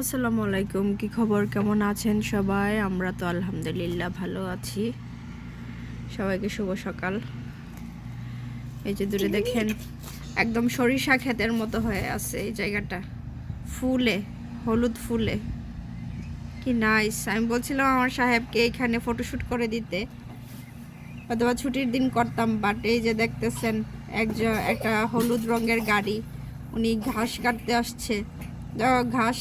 আসসালামু আলাইকুম, কি খবর? কেমন আছেন সবাই? আমরা তো আলহামদুলিল্লাহ ভালো আছি। সবাইকে শুভ সকাল। এই যে দূরে দেখেন, একদম সরিষা ক্ষেতের মতো হয়ে আছে এই জায়গাটা। ফুলে, হলুদ ফুলে। কি নাইস আমি বলছিলাম আমার সাহেবকে এখানে ফটোশ্যুট করে দিতে। অথবা ছুটির দিন করতাম বাট এই যে দেখতেছেন একজন একটা হলুদ রঙের গাড়ি। উনি ঘাস কাটতে আসছে। ঘাস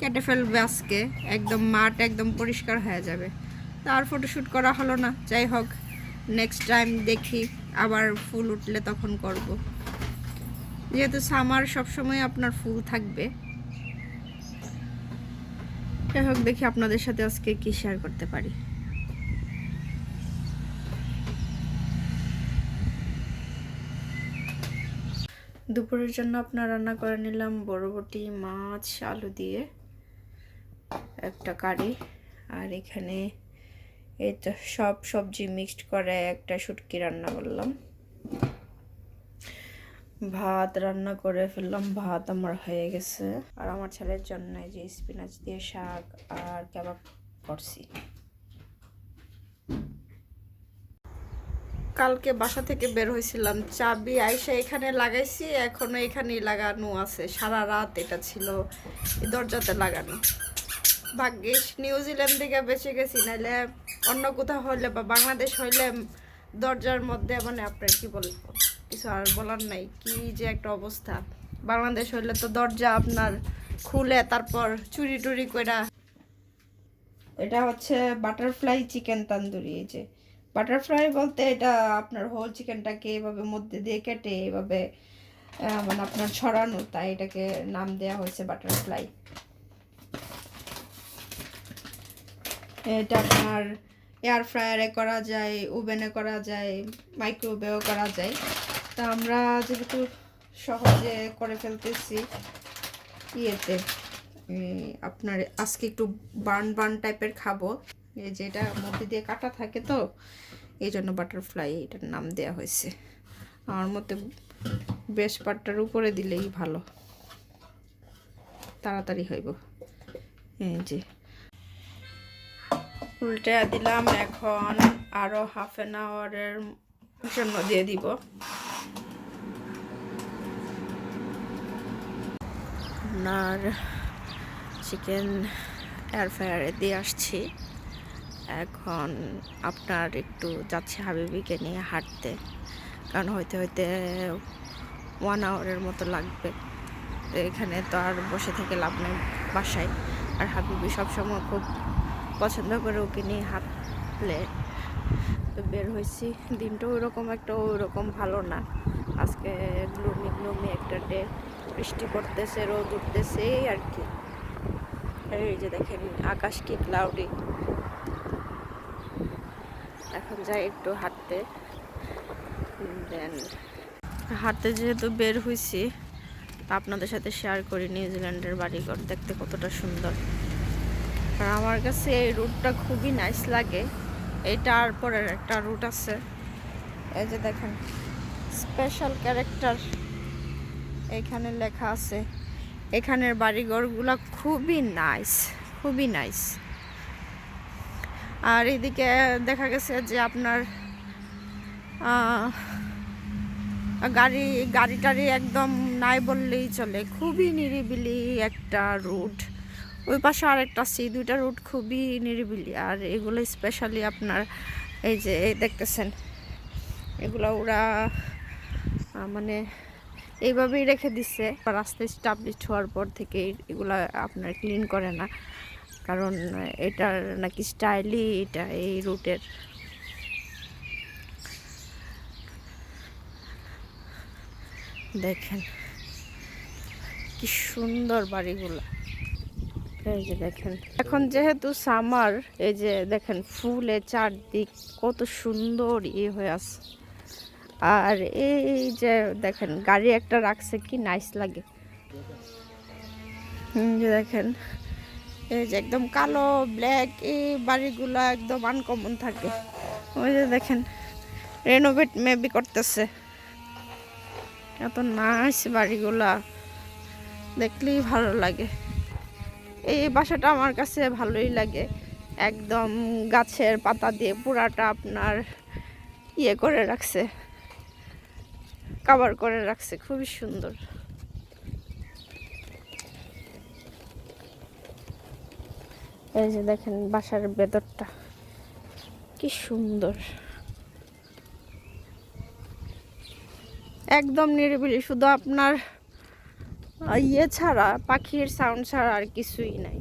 কেটে ফেলবে আজকে একদম মাঠ একদম পরিষ্কার হয়ে যাবে। তো আর ফটোশ্যুট করা হলো না। যাই হোক নেক্সট টাইম দেখি আবার ফুল উঠলে তখন করব। যেহেতু সামার সবসময় আপনার ফুল থাকবে। যাই হোক, দেখি আপনাদের সাথে আজকে কি শেয়ার করতে পারি। দুপুরের জন্য আপনার রান্না করে নিলাম বরবটি, মাছ, আলু দিয়ে। একটা কারি। আর এখানে এই তো সব সবজি মিক্সড করে একটা শুটকি রান্না করলাম। ভাত রান্না করে ফেললাম, ভাত আমার হয়ে গেছে। আর আমার ছেলের জন্য যে স্পিনাচ দিয়ে শাক আর কাবাব করছি। কালকে বাসা থেকে বের হয়েছিলাম, চাবি আইসা এখানে লাগাইছি, এখনও এখানেই লাগানো আছে। সারা রাত এটা ছিল দরজাতে লাগানো। ভাগ্যিস নিউজিল্যান্ড থেকে বেঁচে গেছি নাহলে অন্য কোথাও হইলে বা বাংলাদেশ হইলে দরজার মধ্যে মানে আপনার কি বলব? কিছু আর বলার নাই, কি যে একটা অবস্থা। বাংলাদেশ হইলে তো দরজা আপনার খুলে তারপর চুরি টুরি কইরা। এটা হচ্ছে বাটারফ্লাই চিকেন তান্দুরি, এই যে। বাটারফ্লাই বলতে এটা আপনার হোল চিকেনটাকে এভাবে মধ্যে দিয়ে কেটে এভাবে মানে আপনার ছড়ানো, তাই এটাকে নাম দেওয়া হয়েছে বাটারফ্লাই এটা আপনার এয়ার ফ্রায়ারে করা যায় ওভেনে করা যায় মাইক্রোওয়েভেও করা যায়। তা আমরা যেহেতু সহজে করে ফেলতেছি ইয়েতে আপনার আজকে একটু বার্ন বার্ন টাইপের খাব। এই যেটা মধ্যে দিয়ে কাটা থাকে তো, এই জন্য বাটারফ্লাই এটার নাম দেওয়া হয়েছে। আমার মতে বেশ পাটটার উপরে দিলেই ভালো। তাড়াতাড়ি হইব। এই যে উল্টে দিলাম। এখন আরও হাফ অ্যান আওয়ারের জন্য দিয়ে দিব। আপনার চিকেন এয়ার ফ্রায়ারে দিয়ে আসছি। এখন আপনার একটু যাচ্ছে হাবিবিকে নিয়ে হাঁটতে। কারণ হইতে হইতে ওয়ান আওয়ারের মতো লাগবে। এখানে তো আর বসে থেকে লাভ নেই বাসায়। আর হাবিবি সবসময় খুব পছন্দ করে ওকে নিয়ে হাঁটলে। তো বের হয়েছি। দিনটা ওইরকম একটা ওইরকম ভালো না। আজকে গ্লুমি গ্লুমি একটা ডে বৃষ্টি পড়তেছে, রোদ উঠতেছে আর কি। এই যে দেখেন, আকাশ কি ক্লাউডি এখন যাই একটু হাঁটতে। দেন হাঁটতে যেহেতু বের হয়েছি আপনাদের সাথে শেয়ার করি। নিউজিল্যান্ডের বাড়িঘর দেখতে কতটা সুন্দর। আর আমার কাছে এই রুটটা খুবই নাইস লাগে। এইটার পরের একটা রুট আছে। এই যে দেখেন স্পেশাল ক্যারেক্টার এখানে লেখা আছে। এখানের বাড়িঘরগুলো খুবই নাইস খুবই নাইস আর এদিকে দেখা গেছে যে আপনার গাড়ি গাড়ি টাড়ি একদম নাই বললেই চলে। খুবই নিরিবিলি একটা রুট ওই পাশে আরেকটা সি দুইটা রুট খুবই নিরিবিলি। আর এগুলো স্পেশালি আপনার এই যে, এই দেখতেছেন, এগুলো ওরা মানে এইভাবেই রেখে দিচ্ছে রাস্তা স্টাবলিশ হওয়ার পর থেকে এগুলা আপনার ক্লিন করে না। কারণ এটার নাকি স্টাইলই এটা, এই রুটের দেখেন, কি সুন্দর বাড়িগুলো। এই যে দেখেন, এখন যেহেতু সামার এই যে দেখেন ফুলে চারদিক কত সুন্দর ইয়ে হয়ে আছে। আর এই যে দেখেন, গাড়ি একটা রাখছে, কি নাইস লাগে। দেখেন, এই যে একদম কালো ব্ল্যাক এই বাড়িগুলো একদম আনকমন থাকে। ওই যে দেখেন রেনোভেট মেবি করতেছে। এত নাইস বাড়িগুলা, দেখলেই ভালো লাগে। এই বাসাটা আমার কাছে ভালোই লাগে। একদম গাছের পাতা দিয়ে পুরাটা আপনার ইয়ে করে রাখছে। কাভার করে রাখছে, খুবই সুন্দর। এই যে দেখেন বাসার ভেতরটা, কি সুন্দর। একদম নিরিবিলি, শুধু আপনার ইয়ে ছাড়া, পাখির সাউন্ড ছাড়া আর কিছুই নাই।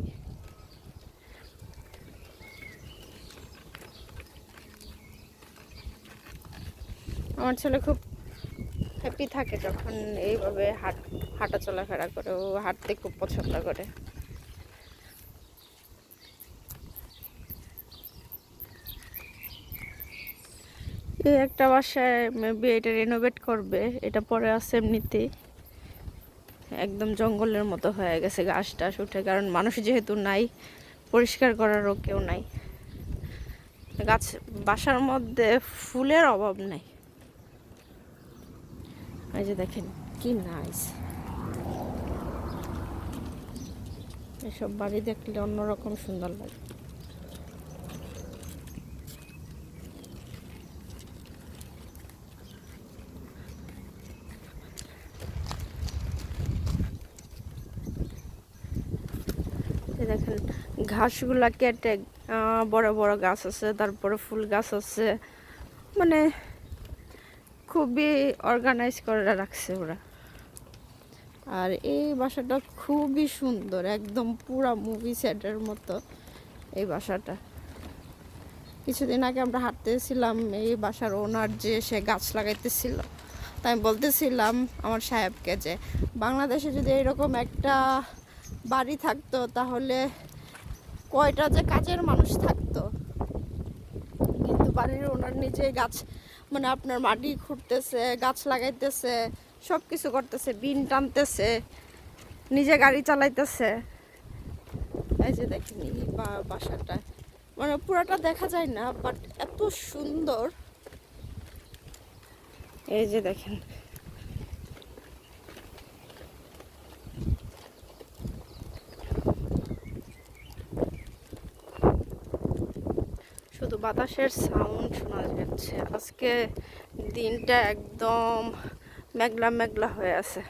আমার ছেলে খুব হ্যাপি থাকে যখন এইভাবে হাট হাঁটা চলাফেরা করে। ও হাঁটতে খুব পছন্দ করে। একটা বাসায় মেবি এটা রেনোভেট করবে, এটা পরে আছে এমনিতেই। একদম জঙ্গলের মতো হয়ে গেছে ঘাস টাস উঠে, কারণ মানুষ যেহেতু নাই, পরিষ্কার করারও কেউ নাই। গাছ, বাসার মধ্যে ফুলের অভাব নাই। এই যে দেখেন, কি নাইস এসব বাড়ি দেখলে অন্যরকম সুন্দর লাগে। দেখেন, ঘাসগুলা কেটে বড় বড় গাছ আছে, তারপরে ফুল গাছ আছে। মানে খুবই অর্গানাইজ করে রাখছে ওরা। আর এই বাসাটা খুবই সুন্দর, একদম পুরা মুভি সেটের মতো এই বাসাটা। কিছুদিন আগে আমরা হাঁটতেছিলাম, এই বাসার ওনার যে, সে গাছ লাগাইতেছিল। তাই বলতেছিলাম আমার সাহেবকে যে, বাংলাদেশে যদি এরকম একটা বাড়ি থাকতো, তাহলে কয়টা যে কাজের মানুষ থাকতো। কিন্তু বাড়ির ওনার নিজে গাছ মানে আপনার মাটি খুঁড়তেছে, গাছ লাগাইতেছে সব কিছু করতেছে, বিন টানতেছে, নিজে গাড়ি চালাইতেছে। এই যে দেখেন বা- বাসাটা। মানে পুরাটা দেখা যায় না বাট এত সুন্দর। এই যে দেখেন শুধু বাতাসের সাউন্ড শোনা যাচ্ছে। আজকে দিনটা একদম মেঘলা মেঘলা হয়ে আছে।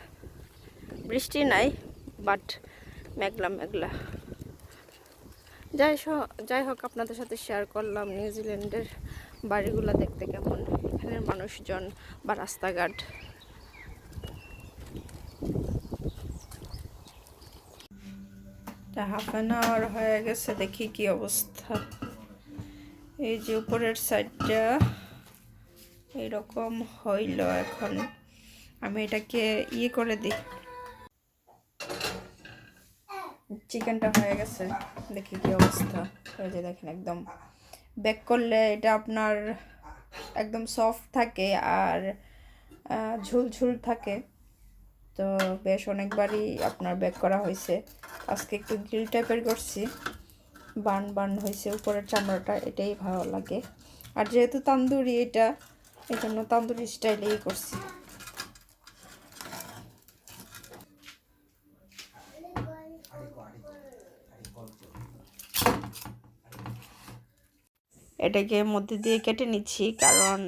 বৃষ্টি নাই বাট মেঘলা মেঘলা। যাই যাই হোক, আপনাদের সাথে শেয়ার করলাম নিউজিল্যান্ডের বাড়িগুলো দেখতে কেমন, এখানের মানুষজন বা রাস্তাঘাট। হাফ অ্যান আওয়ার হয়ে গেছে, দেখি কি অবস্থা। এই যে উপরের সাইডটা এরকম হইল এখন। আমি এটাকে ইয়ে করে দিই চিকেনটা হয়ে গেছে। দেখি কি অবস্থা। এই যে দেখেন একদম। বেক করলে এটা আপনার একদম সফট থাকে আর আহ, ঝুল ঝুল থাকে। তো বেশ অনেকবারই আপনার বেক করা হয়েছে আজকে একটু গ্রিল টাইপের করছি। বান বান হয়েছে, উপরের চামড়াটা এটাই ভালো লাগে। আর যেহেতু তান্দুরি, এটা এই জন্য তান্দুরি স্টাইলেই করছি। এটাকে মধ্যে দিয়ে কেটে নিচ্ছি, কারণ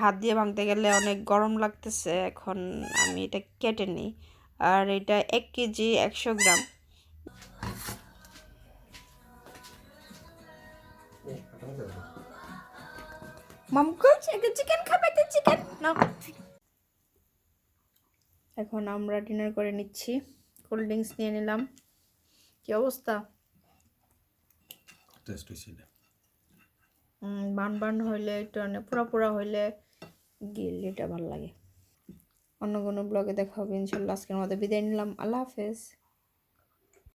হাত দিয়ে ভাঙতে গেলে অনেক গরম লাগতেছে, এখন আমি এটা কেটে নিই। আর এটা এক কেজি একশো গ্রাম। মামকু চিকেন খাবে তো চিকেন। না এখন আমরা ডিনার করে নিচ্ছি। কোল্ড ড্রিঙ্কস নিয়ে নিলাম। কি অবস্থা? টেস্ট বান বান হইলে একটু মানে পুরা পুরা হইলে গিলিটা ভালো লাগে। অন্য কোনো ব্লগে দেখা হবে ইনশাল্লাহ। আজকের মতো বিদায় নিলাম। আল্লাহ হাফেজ।